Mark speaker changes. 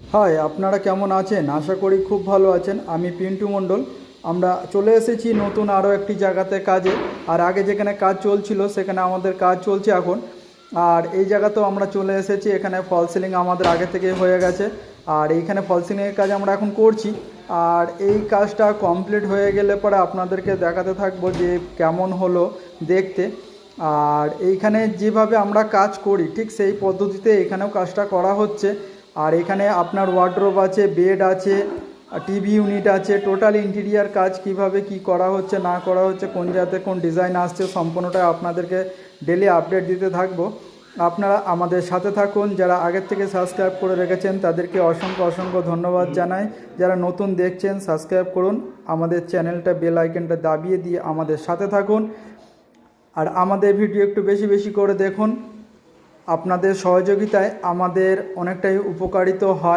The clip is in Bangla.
Speaker 1: হাই, আপনারা কেমন আছেন? আশা করি খুব ভালো আছেন। আমি পিন্টু মণ্ডল। আমরা চলে এসেছি নতুন আরও একটি জায়গাতে কাজে। আর আগে যেখানে কাজ চলছিল, সেখানে আমাদের কাজ চলছে এখন। আর এই জায়গাতেও আমরা চলে এসেছি। এখানে ফল সিলিং আমাদের আগে থেকে হয়ে গেছে। আর এইখানে ফল সিলিংয়ের কাজ আমরা এখন করছি। আর এই কাজটা কমপ্লিট হয়ে গেলে পরে আপনাদেরকে দেখাতে থাকব যে কেমন হলো দেখতে। আর এইখানে যেভাবে আমরা কাজ করি, ঠিক সেই পদ্ধতিতে এখানেও কাজটা করা হচ্ছে। আর এখানে আপনার ওয়ার্ড্রোব আছে বেড আছে টিভি ইউনিট আছে টোটাল ইন্টেরিয়ার কাজ কীভাবে কি করা হচ্ছে না করা হচ্ছে কোন জায়গাতে কোন ডিজাইন আসছে সম্পূর্ণটা আপনাদেরকে ডেলি আপডেট দিতে থাকব। আপনারা আমাদের সাথে থাকুন যারা আগের থেকে সাবস্ক্রাইব করে রেখেছেন তাদেরকে অসংখ্য অসংখ্য ধন্যবাদ জানাই। যারা নতুন দেখছেন সাবস্ক্রাইব করুন আমাদের চ্যানেলটা বেল আইকনটা দাবিয়ে দিয়ে আমাদের সাথে থাকুন। আর আমাদের ভিডিও একটু বেশি বেশি করে দেখুন। আপনাদের সহযোগিতায় আমাদের অনেকটাই উপকারিত হয়।